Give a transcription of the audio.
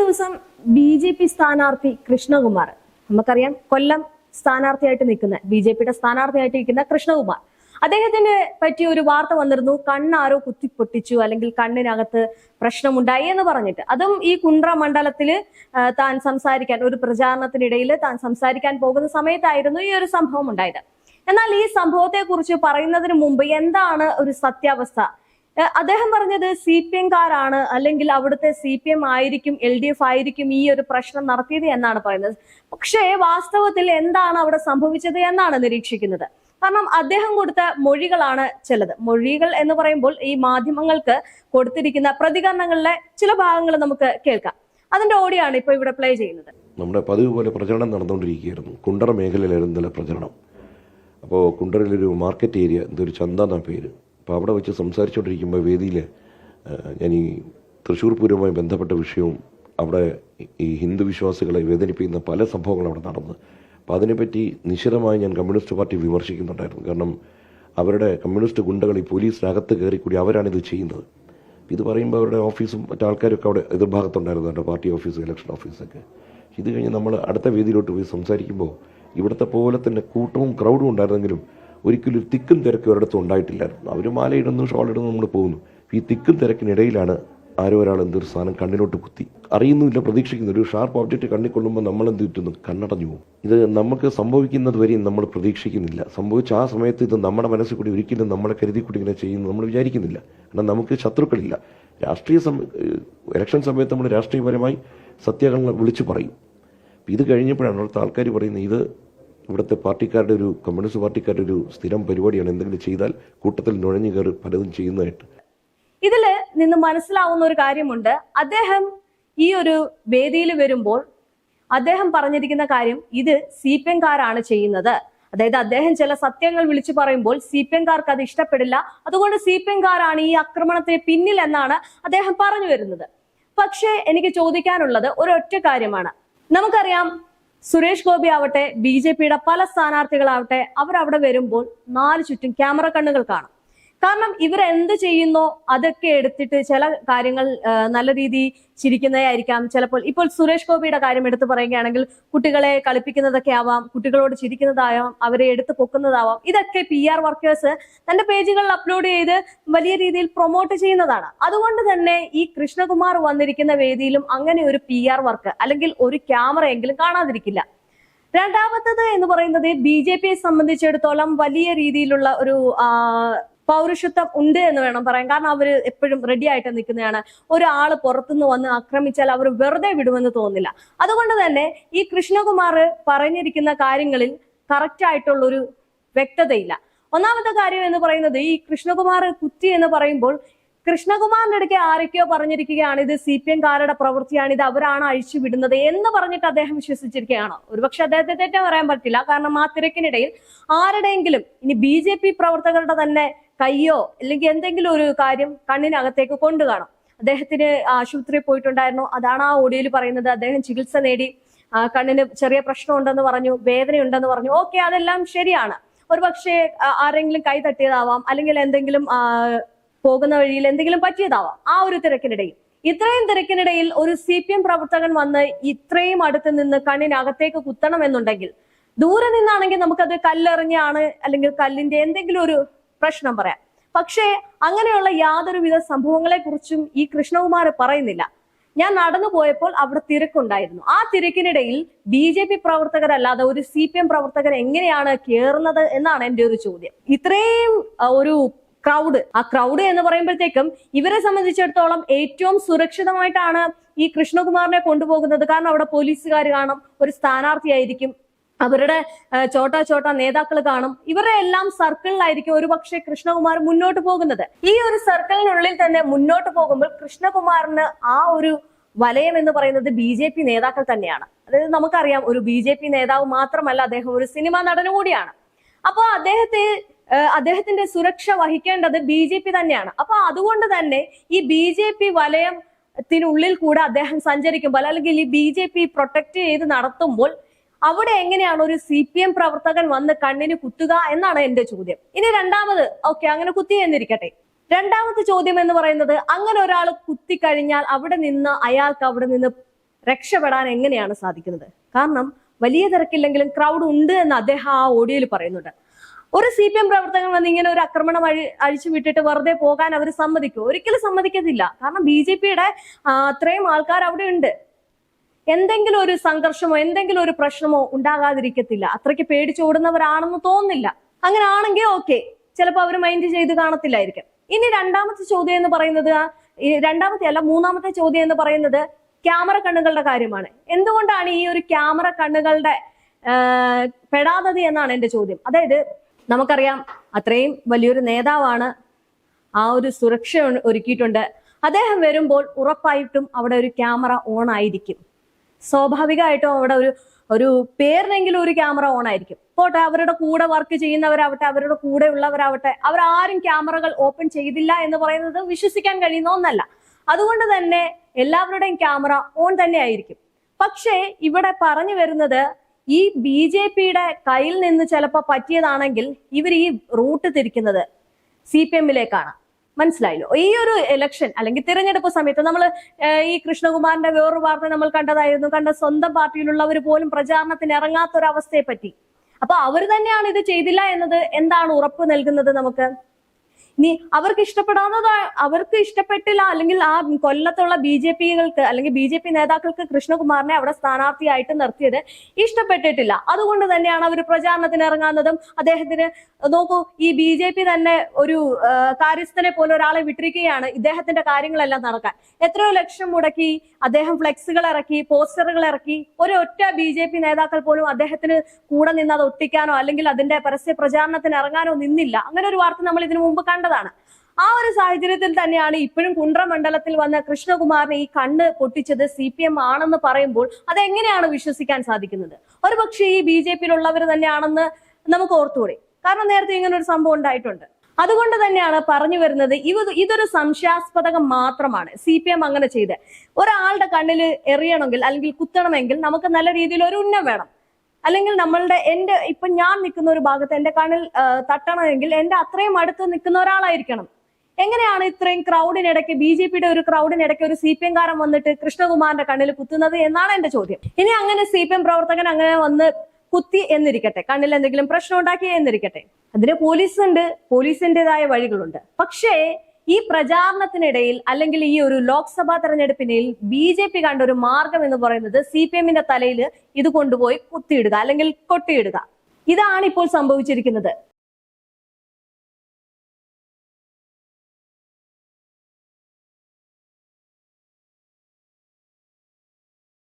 ദിവസം B J P സ്ഥാനാർത്ഥി കൃഷ്ണകുമാർ. നമുക്കറിയാം കൊല്ലം സ്ഥാനാർത്ഥിയായിട്ട് നിൽക്കുന്ന ബി ജെ പിയുടെ സ്ഥാനാർത്ഥിയായിട്ട് നിൽക്കുന്ന കൃഷ്ണകുമാർ. അദ്ദേഹത്തിന് പറ്റിയ ഒരു വാർത്ത വന്നിരുന്നു. കണ്ണാരോ കുത്തി പൊട്ടിച്ചു അല്ലെങ്കിൽ കണ്ണിനകത്ത് പ്രശ്നമുണ്ടായി എന്ന് പറഞ്ഞിട്ട്. അതും ഈ കുണ്ട്ര മണ്ഡലത്തിൽ താൻ സംസാരിക്കാൻ ഒരു പ്രചാരണത്തിനിടയിൽ താൻ സംസാരിക്കാൻ പോകുന്ന സമയത്തായിരുന്നു ഈ ഒരു സംഭവം ഉണ്ടായത്. എന്നാൽ ഈ സംഭവത്തെ കുറിച്ച് പറയുന്നതിന് മുമ്പ് എന്താണ് ഒരു സത്യാവസ്ഥ? അദ്ദേഹം പറഞ്ഞത് സി പി എംകാരാണ് അല്ലെങ്കിൽ അവിടുത്തെ സി പി എം ആയിരിക്കും എൽ ഡി എഫ് ആയിരിക്കും ഈ ഒരു പ്രശ്നം നടത്തിയത് എന്നാണ് പറയുന്നത്. പക്ഷേ വാസ്തവത്തിൽ എന്താണ് അവിടെ സംഭവിച്ചത് എന്നാണ് നിരീക്ഷിക്കുന്നത്. കാരണം അദ്ദേഹം കൊടുത്ത മൊഴികളാണ് ചിലത്. മൊഴികൾ എന്ന് പറയുമ്പോൾ ഈ മാധ്യമങ്ങൾക്ക് കൊടുത്തിരിക്കുന്ന പ്രതികരണങ്ങളിലെ ചില ഭാഗങ്ങൾ നമുക്ക് കേൾക്കാം. അതിന്റെ ഓടിയാണ് ഇപ്പോൾ ഇപ്പൊ ഇവിടെ പ്ലേ ചെയ്യുന്നത്. നമ്മുടെ പതിവ് പോലെ പ്രചരണം നടന്നുകൊണ്ടിരിക്കുകയായിരുന്നു. കുണ്ടറ മേഖലയിലായിരുന്നു പ്രചരണം. അപ്പോൾ കുണ്ടറിലൊരു മാർക്കറ്റ് ഏരിയ എന്തൊരു ചന്ത എന്നാ പേര്. അപ്പോൾ അവിടെ വെച്ച് സംസാരിച്ചുകൊണ്ടിരിക്കുമ്പോൾ വേദിയിൽ ഞാൻ ഈ തൃശ്ശൂർ പൂരവുമായി ബന്ധപ്പെട്ട വിഷയവും അവിടെ ഈ ഹിന്ദു വിശ്വാസികളെ വേദനിപ്പിക്കുന്ന പല സംഭവങ്ങളും അവിടെ നടന്നു. അപ്പോൾ അതിനെപ്പറ്റി നിശിതമായി ഞാൻ കമ്മ്യൂണിസ്റ്റ് പാർട്ടി വിമർശിക്കുന്നുണ്ടായിരുന്നു. കാരണം അവരുടെ കമ്മ്യൂണിസ്റ്റ് ഗുണ്ടകൾ ഈ പോലീസിനകത്ത് കയറിക്കൂടി കൂടി അവരാണിത് ചെയ്യുന്നത്. ഇത് പറയുമ്പോൾ അവരുടെ ഓഫീസും മറ്റു ആൾക്കാരൊക്കെ അവിടെ എതിർഭാഗത്തുണ്ടായിരുന്നു അവരുടെ പാർട്ടി ഓഫീസ് ഇലക്ഷൻ ഓഫീസൊക്കെ. ഇത് കഴിഞ്ഞ് നമ്മൾ അടുത്ത വേദിയിലോട്ട് പോയി സംസാരിക്കുമ്പോൾ ഇവിടുത്തെ പോലെ തന്നെ കൂട്ടവും ക്രൗഡും ഉണ്ടായിരുന്നെങ്കിലും ഒരിക്കലും ഒരു തിക്കും തിരക്കും ഒരിടത്തും ഉണ്ടായിട്ടില്ലായിരുന്നു. അവർ മാലയിടുന്നു ഷോളിടുന്നു നമ്മൾ പോകുന്നു. ഈ തിക്കും തിരക്കിനിടയിലാണ് ആരോ ഒരാൾ എന്തൊരു സാധനം കണ്ണിലോട്ട് കുത്തി. അറിയുന്നുമില്ല പ്രതീക്ഷിക്കുന്നു ഒരു ഷാർപ്പ് ഓബ്ജക്റ്റ് കണ്ണിൽ കൊള്ളുമ്പോൾ നമ്മൾ എന്ത് കിട്ടുന്നു? കണ്ണടഞ്ഞു പോകും. ഇത് നമുക്ക് സംഭവിക്കുന്നത് വരെയും നമ്മൾ പ്രതീക്ഷിക്കുന്നില്ല. സംഭവിച്ച ആ സമയത്ത് ഇത് നമ്മുടെ മനസ്സിൽ കൂടി ഒരിക്കലും നമ്മളെ കരുതി കൂടി ഇങ്ങനെ ചെയ്യുന്നു നമ്മൾ വിചാരിക്കുന്നില്ല. കാരണം നമുക്ക് ശത്രുക്കളില്ല. രാഷ്ട്രീയ ഇലക്ഷൻ സമയത്ത് നമ്മൾ രാഷ്ട്രീയപരമായി സത്യാഗ്രഹങ്ങൾ വിളിച്ചു പറയും. ഇത് കഴിഞ്ഞപ്പോഴാണ് അവിടുത്തെ ആൾക്കാർ പറയുന്നത് ഇത് ഇവിടുത്തെ പാർട്ടിക്കാരുടെ ഒരു കമ്മ്യൂണിസ്റ്റ് പാർട്ടിക്കാരുടെ ഒരു സ്ഥിരം പരിപാടിയാണ്. എന്തെങ്കിലും ചെയ്താൽ കൂട്ടത്തിൽ നുഴഞ്ഞു കയറി പലതും ചെയ്യുന്നതായിട്ട്. ഇതിൽ നിന്ന് മനസ്സിലാവുന്ന ഒരു കാര്യമുണ്ട്. അദ്ദേഹം ഈ ഒരു വേദിയിൽ വരുമ്പോൾ അദ്ദേഹം പറഞ്ഞിരിക്കുന്ന കാര്യം ഇത് സി പി എംകാരാണ് ചെയ്യുന്നത്. അതായത് അദ്ദേഹം ചില സത്യങ്ങൾ വിളിച്ചു പറയുമ്പോൾ സി പി എംകാർക്ക് അത് ഇഷ്ടപ്പെടില്ല. അതുകൊണ്ട് സി പി എംകാരാണ് ഈ ആക്രമണത്തിന് പിന്നിൽ എന്നാണ് അദ്ദേഹം പറഞ്ഞു വരുന്നത്. പക്ഷേ എനിക്ക് ചോദിക്കാനുള്ളത് ഒരൊറ്റ കാര്യമാണ്. നമുക്കറിയാം സുരേഷ് ഗോപി ആവട്ടെ ബി പല സ്ഥാനാർത്ഥികളാവട്ടെ അവർ അവിടെ വരുമ്പോൾ നാല് ചുറ്റും ക്യാമറ കണ്ണുകൾ കാണും. കാരണം ഇവർ എന്ത് ചെയ്യുന്നോ അതൊക്കെ എടുത്തിട്ട് ചില കാര്യങ്ങൾ നല്ല രീതി ചിരിക്കുന്നതായിരിക്കാം. ചിലപ്പോൾ ഇപ്പോൾ സുരേഷ് ഗോപിയുടെ കാര്യം എടുത്തു പറയുകയാണെങ്കിൽ കുട്ടികളെ കളിപ്പിക്കുന്നതൊക്കെ ആവാം കുട്ടികളോട് ചിരിക്കുന്നതാവാം അവരെ എടുത്ത് പൊക്കുന്നതാവാം. ഇതൊക്കെ പി ആർ വർക്കേഴ്സ് തന്റെ പേജുകളിൽ അപ്ലോഡ് ചെയ്ത് വലിയ രീതിയിൽ പ്രൊമോട്ട് ചെയ്യുന്നതാണ്. അതുകൊണ്ട് തന്നെ ഈ കൃഷ്ണകുമാർ വന്നിരിക്കുന്ന വേദിയിലും അങ്ങനെ ഒരു പി ആർ വർക്ക് അല്ലെങ്കിൽ ഒരു ക്യാമറയെങ്കിലും കാണാതിരിക്കില്ല. രണ്ടാമത്തത് എന്ന് പറയുന്നത് ബി ജെ പിയെ സംബന്ധിച്ചിടത്തോളം വലിയ രീതിയിലുള്ള ഒരു പൗരുഷത്വം ഉണ്ട് എന്ന് വേണം പറയാൻ. കാരണം അവർ എപ്പോഴും റെഡി ആയിട്ട് നിൽക്കുന്നതാണ്. ഒരാൾ പുറത്തുനിന്ന് വന്ന് ആക്രമിച്ചാൽ അവർ വെറുതെ വിടുമെന്ന് തോന്നില്ല അതുകൊണ്ട് തന്നെ ഈ കൃഷ്ണകുമാർ പറഞ്ഞിരിക്കുന്ന കാര്യങ്ങളിൽ കറക്റ്റ് ആയിട്ടുള്ളൊരു വ്യക്തതയില്ല. ഒന്നാമത്തെ കാര്യം എന്ന് പറയുന്നത് ഈ കൃഷ്ണകുമാർ കുറ്റി എന്ന് പറയുമ്പോൾ കൃഷ്ണകുമാറിന്റെ അടുക്കെ ആരൊക്കെയോ പറഞ്ഞിരിക്കുകയാണ് ഇത് സി പി എംകാരുടെ പ്രവൃത്തിയാണ് ഇത് അവരാണ് അഴിച്ചു വിടുന്നത് എന്ന് പറഞ്ഞിട്ട് അദ്ദേഹം വിശ്വസിച്ചിരിക്കുകയാണോ. ഒരുപക്ഷെ അദ്ദേഹത്തെ തെറ്റാൻ പറയാൻ പറ്റില്ല. കാരണം ആ തിരക്കിനിടയിൽ ആരുടെയെങ്കിലും ഇനി ബി പ്രവർത്തകരുടെ തന്നെ കയ്യോ അല്ലെങ്കിൽ എന്തെങ്കിലും ഒരു കാര്യം കണ്ണിനകത്തേക്ക് കൊണ്ടു കാണാം അദ്ദേഹത്തിന് ആശുപത്രിയിൽ പോയിട്ടുണ്ടായിരുന്നു. അതാണ് ആ ഓഡിയോയിൽ പറയുന്നത്. അദ്ദേഹം ചികിത്സ നേടി കണ്ണിന് ചെറിയ പ്രശ്നമുണ്ടെന്ന് പറഞ്ഞു വേദനയുണ്ടെന്ന് പറഞ്ഞു. ഓക്കെ അതെല്ലാം ശരിയാണ്. ഒരു പക്ഷേ ആരെങ്കിലും കൈ തട്ടിയതാവാം അല്ലെങ്കിൽ എന്തെങ്കിലും പോകുന്ന വഴിയിൽ എന്തെങ്കിലും പറ്റിയതാവാം. ആ ഒരു തിരക്കിനിടയിൽ. ഇത്രയും തിരക്കിനിടയിൽ ഒരു സി പി എം പ്രവർത്തകൻ വന്ന് ഇത്രയും അടുത്ത് നിന്ന് കണ്ണിനകത്തേക്ക് കുത്തണം എന്നുണ്ടെങ്കിൽ ദൂരെ നിന്നാണെങ്കിൽ നമുക്കത് കല്ലെറിഞ്ഞാണ് അല്ലെങ്കിൽ കല്ലിന്റെ എന്തെങ്കിലും ഒരു പ്രശ്നം പറയാം. പക്ഷേ അങ്ങനെയുള്ള യാതൊരുവിധ സംഭവങ്ങളെ കുറിച്ചും ഈ കൃഷ്ണകുമാർ പറയുന്നില്ല. ഞാൻ നടന്നു പോയപ്പോൾ അവിടെ തിരക്കുണ്ടായിരുന്നു. ആ തിരക്കിനിടയിൽ ബി ജെ പി പ്രവർത്തകരല്ലാതെ ഒരു സി പി എം പ്രവർത്തകർ എങ്ങനെയാണ് കയറുന്നത് എന്നാണ് എന്റെ ഒരു ചോദ്യം. ഇത്രയും ഒരു ക്രൗഡ് ആ ക്രൗഡ് എന്ന് പറയുമ്പോഴത്തേക്കും ഇവരെ സംബന്ധിച്ചിടത്തോളം ഏറ്റവും സുരക്ഷിതമായിട്ടാണ് ഈ കൃഷ്ണകുമാറിനെ കൊണ്ടുപോകുന്നത്. കാരണം അവിടെ പോലീസുകാർ കാണും ഒരു സ്ഥാനാർത്ഥിയായിരിക്കും അവരുടെ ചോട്ടാ ചോട്ടാ നേതാക്കൾ കാണും. ഇവരുടെ എല്ലാം സർക്കിളിലായിരിക്കും ഒരുപക്ഷെ കൃഷ്ണകുമാർ മുന്നോട്ട് പോകുന്നത്. ഈ ഒരു സർക്കിളിനുള്ളിൽ തന്നെ മുന്നോട്ട് പോകുമ്പോൾ കൃഷ്ണകുമാറിന് ആ ഒരു വലയം എന്ന് പറയുന്നത് ബി ജെ പി നേതാക്കൾ തന്നെയാണ്. അതായത് നമുക്കറിയാം ഒരു ബി ജെ പി നേതാവ് മാത്രമല്ല അദ്ദേഹം ഒരു സിനിമാ നടനും കൂടിയാണ്. അപ്പൊ അദ്ദേഹത്തെ അദ്ദേഹത്തിന്റെ സുരക്ഷ വഹിക്കേണ്ടത് ബി ജെ പി തന്നെയാണ്. അപ്പൊ അതുകൊണ്ട് തന്നെ ഈ ബി ജെ പി വലയത്തിനുള്ളിൽ കൂടെ അദ്ദേഹം സഞ്ചരിക്കുമ്പോൾ അല്ലെങ്കിൽ ഈ ബി ജെ പി പ്രൊട്ടക്ട് ചെയ്ത് നടത്തുമ്പോൾ അവിടെ എങ്ങനെയാണ് ഒരു സി പി എം പ്രവർത്തകൻ വന്ന് കണ്ണിന് കുത്തുക എന്നാണ് എന്റെ ചോദ്യം. ഇനി രണ്ടാമത് ഓക്കെ അങ്ങനെ കുത്തി എന്നിരിക്കട്ടെ. രണ്ടാമത്തെ ചോദ്യം എന്ന് പറയുന്നത് അങ്ങനെ ഒരാൾ കുത്തിക്കഴിഞ്ഞാൽ അവിടെ നിന്ന് അയാൾക്ക് അവിടെ നിന്ന് രക്ഷപ്പെടാൻ എങ്ങനെയാണ് സാധിക്കുന്നത്? കാരണം വലിയ തിരക്കില്ലെങ്കിലും ക്രൗഡ് ഉണ്ട് എന്ന് അദ്ദേഹം ആ ഓഡിയോയിൽ പറയുന്നുണ്ട്. ഒരു സി പി എം പ്രവർത്തകൻ വന്ന് ഇങ്ങനെ ഒരു ആക്രമണം അഴി അഴിച്ചു വിട്ടിട്ട് വെറുതെ പോകാൻ അവർ സമ്മതിക്കും. ഒരിക്കലും സമ്മതിക്കത്തില്ല. കാരണം ബി ജെ പിയുടെ അത്രയും ആൾക്കാർ അവിടെ ഉണ്ട്. എന്തെങ്കിലും ഒരു സംഘർഷമോ എന്തെങ്കിലും ഒരു പ്രശ്നമോ ഉണ്ടാകാതിരിക്കത്തില്ല. അത്രയ്ക്ക് പേടിച്ചോടുന്നവരാണെന്ന് തോന്നുന്നില്ല. അങ്ങനെ ആണെങ്കിൽ ഓക്കെ ചിലപ്പോൾ അവർ മൈൻഡ് ചെയ്ത് കാണത്തില്ലായിരിക്കും. ഇനി രണ്ടാമത്തെ ചോദ്യം എന്ന് പറയുന്നത് രണ്ടാമത്തെ അല്ല മൂന്നാമത്തെ ചോദ്യം എന്ന് പറയുന്നത് ക്യാമറ കണ്ണുകളുടെ കാര്യമാണ്. എന്തുകൊണ്ടാണ് ഈ ഒരു ക്യാമറ കണ്ണുകളുടെ പെടാതത് എന്നാണ് എന്റെ ചോദ്യം. അതായത് നമുക്കറിയാം അത്രയും വലിയൊരു നേതാവാണ് ആ ഒരു സുരക്ഷ ഒരുക്കിയിട്ടുണ്ട്. അദ്ദേഹം വരുമ്പോൾ ഉറപ്പായിട്ടും അവിടെ ഒരു ക്യാമറ ഓൺ ആയിരിക്കും. സ്വാഭാവികമായിട്ടും അവിടെ ഒരു ഒരു പേരിനെങ്കിലും ഒരു ക്യാമറ ഓൺ ആയിരിക്കും പോട്ടെ അവരുടെ കൂടെ വർക്ക് ചെയ്യുന്നവരാവട്ടെ അവരുടെ കൂടെ ഉള്ളവരാവട്ടെ അവരാരും ക്യാമറകൾ ഓപ്പൺ ചെയ്തില്ല എന്ന് പറയുന്നത് വിശ്വസിക്കാൻ കഴിയുന്ന ഒന്നല്ല. അതുകൊണ്ട് തന്നെ എല്ലാവരുടെയും ക്യാമറ ഓൺ തന്നെ ആയിരിക്കും. പക്ഷേ ഇവിടെ പറഞ്ഞു വരുന്നത് ഈ ബി ജെ പിയുടെ കയ്യിൽ നിന്ന് ചിലപ്പോൾ പറ്റിയതാണെങ്കിൽ ഇവർ ഈ റൂട്ട് തിരിക്കുന്നത് സി പി എമ്മിലേക്കാണ്. മനസ്സിലായല്ലോ. ഈ ഒരു ഇലക്ഷൻ അല്ലെങ്കിൽ തിരഞ്ഞെടുപ്പ് സമയത്ത് നമ്മൾ ഈ കൃഷ്ണകുമാറിന്റെ വേറൊരു വാർത്ത നമ്മൾ കണ്ടതായിരുന്നു. കണ്ട സ്വന്തം പാർട്ടിയിലുള്ളവർ പോലും പ്രചാരണത്തിന് അവസ്ഥയെ പറ്റി അപ്പൊ അവർ തന്നെയാണ് ഇത് ചെയ്തില്ല എന്നത് എന്താണ് ഉറപ്പ് നൽകുന്നത് നമുക്ക്? ഇനി അവർക്ക് ഇഷ്ടപ്പെടാവുന്നത് അവർക്ക് ഇഷ്ടപ്പെട്ടില്ല അല്ലെങ്കിൽ ആ കൊല്ലത്തുള്ള ബി ജെ പികൾക്ക് അല്ലെങ്കിൽ ബി ജെ പി നേതാക്കൾക്ക് കൃഷ്ണകുമാറിനെ അവിടെ സ്ഥാനാർത്ഥിയായിട്ട് നിർത്തിയത് ഇഷ്ടപ്പെട്ടിട്ടില്ല. അതുകൊണ്ട് തന്നെയാണ് അവർ പ്രചാരണത്തിന് ഇറങ്ങാവുന്നതും അദ്ദേഹത്തിന് നോക്കൂ ഈ ബി ജെ പി തന്നെ ഒരു കാര്യസ്ഥനെ പോലെ ഒരാളെ വിട്ടിരിക്കുകയാണ് ഇദ്ദേഹത്തിന്റെ കാര്യങ്ങളെല്ലാം നടക്കാൻ. എത്രയോ ലക്ഷം മുടക്കി അദ്ദേഹം ഫ്ലെക്സുകൾ ഇറക്കി പോസ്റ്ററുകൾ ഇറക്കി ഒരൊറ്റ ബി ജെ പി നേതാക്കൾ പോലും അദ്ദേഹത്തിന് കൂടെ നിന്ന് അത് ഒട്ടിക്കാനോ അല്ലെങ്കിൽ അതിന്റെ പരസ്യ പ്രചാരണത്തിന് ഇറങ്ങാനോ നിന്നില്ല. അങ്ങനെ ഒരു വാർത്ത നമ്മൾ ഇതിനു മുമ്പ് കണ്ടതാണ് ആ ഒരു സാഹചര്യത്തിൽ തന്നെയാണ് ഇപ്പോഴും കുണ്ട്ര മണ്ഡലത്തിൽ വന്ന കൃഷ്ണകുമാറിനെ ഈ കണ്ണ് പൊട്ടിച്ചത് സി പി എം ആണെന്ന് പറയുമ്പോൾ അതെങ്ങനെയാണ് വിശ്വസിക്കാൻ സാധിക്കുന്നത്? ഒരുപക്ഷെ ഈ ബി ജെ പിയിലുള്ളവർ തന്നെയാണെന്ന് നമുക്ക് ഓർത്തുകൂടെ? കാരണം നേരത്തെ ഇങ്ങനെ ഒരു സംഭവം ഉണ്ടായിട്ടുണ്ട്. അതുകൊണ്ട് തന്നെയാണ് പറഞ്ഞു വരുന്നത് ഇവ ഇതൊരു സംശയാസ്പദകം മാത്രമാണ് സി പി എം അങ്ങനെ ചെയ്ത്. ഒരാളുടെ കണ്ണിൽ എറിയണമെങ്കിൽ അല്ലെങ്കിൽ കുത്തണമെങ്കിൽ നമുക്ക് നല്ല രീതിയിൽ ഒരു ഉന്നം വേണം. അല്ലെങ്കിൽ നമ്മളുടെ എന്റെ ഇപ്പൊ ഞാൻ നിൽക്കുന്ന ഒരു ഭാഗത്ത് എന്റെ കണ്ണിൽ തട്ടണമെങ്കിൽ എന്റെ അത്രയും അടുത്ത് നിൽക്കുന്ന ഒരാളായിരിക്കണം. എങ്ങനെയാണ് ഇത്രയും ക്രൗഡിനിടയ്ക്ക് ബി ജെ പിയുടെ ഒരു ക്രൗഡിനിടയ്ക്ക് ഒരു സി പി എം കാരൻ വന്നിട്ട് കൃഷ്ണകുമാറിന്റെ കണ്ണിൽ കുത്തുന്നത് എന്നാണ് എന്റെ ചോദ്യം. ഇനി അങ്ങനെ സി പി എം പ്രവർത്തകൻ അങ്ങനെ വന്ന് കുത്തി എന്നിരിക്കട്ടെ കണ്ണിൽ എന്തെങ്കിലും പ്രശ്നം ഉണ്ടാക്കി എന്നിരിക്കട്ടെ. അതിന് പോലീസ് ഉണ്ട് പോലീസിന്റേതായ വഴികളുണ്ട്. പക്ഷേ ഈ പ്രചാരണത്തിനിടയിൽ അല്ലെങ്കിൽ ഈ ഒരു ലോക്സഭാ തെരഞ്ഞെടുപ്പിനിടയിൽ ബി ജെ പി കണ്ട ഒരു മാർഗം എന്ന് പറയുന്നത് സി പി എമ്മിന്റെ തലയിൽ ഇത് കൊണ്ടുപോയി കുത്തിയിടുക അല്ലെങ്കിൽ കൊട്ടിയിടുക. ഇതാണ് ഇപ്പോൾ സംഭവിച്ചിരിക്കുന്നത്.